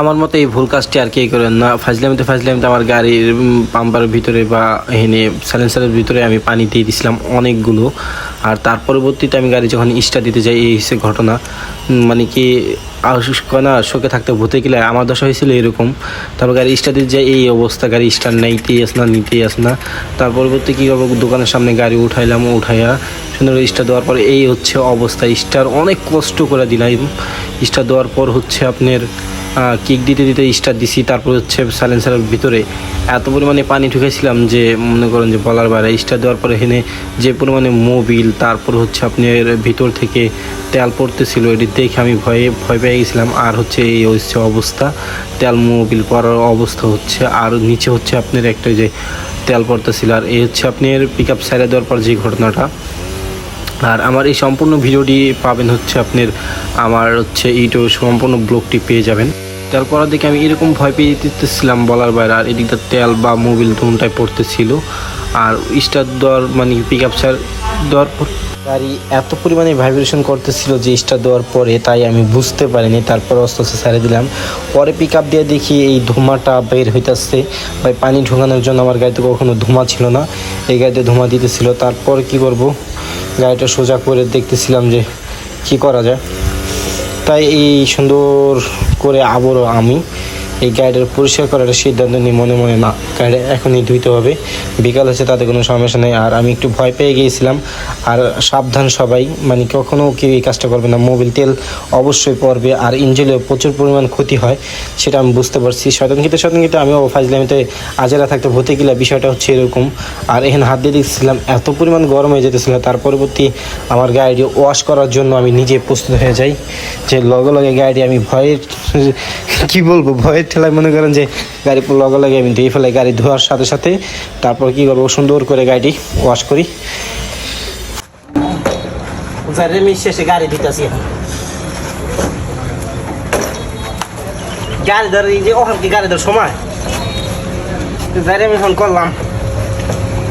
আমার মতে এই ভুল কাজটি আর কেই করেন না। ফাজলামিতে ফাজলামিতে আমার গাড়ির পাম্পারের ভিতরে বা এখানে সাইলেন্সারের ভিতরে আমি পানি দিয়ে দিয়েছিলাম অনেকগুলো। আর তার পরবর্তীতে আমি গাড়ি যখন স্টার্ট দিতে যাই, এই হচ্ছে ঘটনা। মানে কি না, শোকে থাকতে ভূতে গেলে আমার দশা হয়েছিল এরকম। তারপর গাড়ি স্টার্ট দিতে যাই, এই অবস্থা, গাড়ি স্টার্ট নেইতেই আস না নিতেই আস না তার পরবর্তী কী করব, দোকানের সামনে গাড়ি উঠাইলাম, উঠাইয়া সুন্দর স্টার দেওয়ার পর এই হচ্ছে অবস্থা। স্টার অনেক কষ্ট করে দিলাম। স্টার দেওয়ার পর হচ্ছে আপনার কিক দিতে দিতে স্টার দিছি। তারপর হচ্ছে সাইলেন্সারের ভিতরে এত পরিমাণে পানি ঢুকেছিলাম যে, মনে করেন যে বলার বাইরে স্টার দেওয়ার পরে এখানে যে পরিমাণে মোবিল তারপর হচ্ছে আপনার ভিতর থেকে তেল পড়তেছিল, এটি দেখে আমি ভয়ে, ভয় পেয়ে গেছিলাম। আর হচ্ছে এই হচ্ছে অবস্থা, তেল মোবিল পড়ার অবস্থা হচ্ছে। আর নিচে হচ্ছে আপনার একটা যে তেল পড়তেছিল। আর এই হচ্ছে আপনার পিক আপ সাইডে দেওয়ার পর যে ঘটনাটা। আর আমার এই সম্পূর্ণ ভিডিওটি পাবেন হচ্ছে আপনার, আমার হচ্ছে ইউটিউব সম্পূর্ণ ব্লগটি পেয়ে যাবেন। তেল পড়ার দিকে আমি এরকম ভয় পেয়ে দিতেছিলাম বলার বাইরে। আর এদিকটা তেল বা মোবিল দুটাই পড়তেছিল। আর স্টার দেওয়ার মানে পিক আপ সার দেওয়ার পর গাড়ি এত পরিমাণে ভাইব্রেশন করতেছিল যে স্টার দেওয়ার পরে তাই আমি বুঝতে পারিনি। তারপর আস্তে আস্তে ছেড়ে দিলাম। পরে পিক আপ দিয়ে দেখি এই ধোঁয়াটা বের হইতেছে। ভাই, পানি ঢোকানোর জন্য আমার গাড়িতে কখনো ধোঁয়া ছিল না। এই গাড়িতে ধোঁয়া দিতেছিল। তারপর কি করব? গাড়িটা সোজা করে দেখতেছিলাম যে কি করা যায়। তাই এই সুন্দর করে আবারও আমি এই গাড়িটার পরিষ্কার করার সিদ্ধান্ত নিই মনে মনে না গাড়ি এখনই ধুইতে হবে। বিকাল হচ্ছে, তাতে কোনো সমস্যা নেই। আর আমি একটু ভয় পেয়ে গিয়েছিলাম। আর সাবধান সবাই মানে কখনও কেউ এই কাজটা করবে না। মোবিল তেল অবশ্যই পড়বে, আর ইঞ্জিনে প্রচুর পরিমাণ ক্ষতি হয়, সেটা আমি বুঝতে পারছি। শতাঙ্কিত শতাঙ্কিত আমিও ফাজলামিতে আজেরা থাকতে হতে গেলে বিষয়টা হচ্ছে এরকম। আর এখানে হাত দিয়ে দেখছিলাম এত পরিমাণ গরম হয়ে যেতেছিল। তার পরবর্তী আমার গাড়ি ওয়াশ করার জন্য আমি নিজে প্রস্তুত হয়ে যাই। যে লগে লগে গাড়ি আমি ভয়ের, কি বলব, ভয়ের ঠেলায় মনে করেন যে গাড়ি লগে লগে আমি ধুয়ে ফেলাই গাড়ি ধোয়ার সাথে সাথে তারপর কি করব সুন্দর করে গাড়িটি ওয়াশ করি। আমি শেষে গাড়ি দিতেছি এখন। গাড়ি ধর এই যে ওখান কি গাড়ি ধর সময়? গাড়ি আমি ফোন করলাম।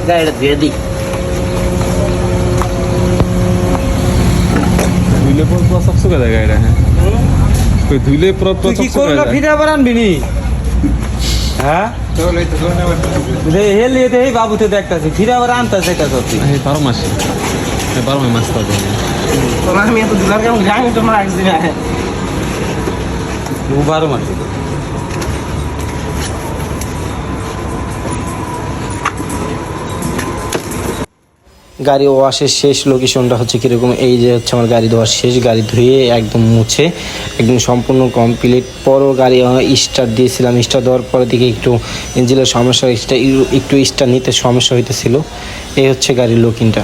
গাড়িটা ধুয়ে দিই। পুরো সব যায় গাড়িটা হ্যাঁ। কই ধুইলে পুরো পুরো কি করল ফিরে আবার আনবি নি? হ্যাঁ? রে হেলি এতে এই বাবুতে দেখতাছি ফিরে আবার আনতাছে এটা সত্যি এই বারো মাসে। এই বারো মাস পাবে তোমরা আমি এত দিলাম কেমন জানি তোমরা একদিন দু বারো মাস। গাড়ি ওয়াশের শেষ লোকেশনটা হচ্ছে কীরকম? এই যে হচ্ছে আমার গাড়ি ধোয়ার শেষ, গাড়ি ধুয়ে একদম মুছে, একদম সম্পূর্ণ কমপ্লিট পরও গাড়ি স্টার্ট দিয়েছিলাম। স্টার দেওয়ার পরে দিকে একটু ইঞ্জিনের সমস্যা একটু স্টার নিতে সমস্যা হইতেছিল। এই হচ্ছে গাড়ির লোকিংটা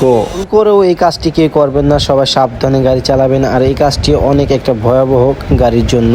গো করেও এই কাজটি কে করবেন না, সবাই সাবধানে গাড়ি চালাবেন। আর এই কাজটি অনেক একটা ভয়াবহ গাড়ির জন্য।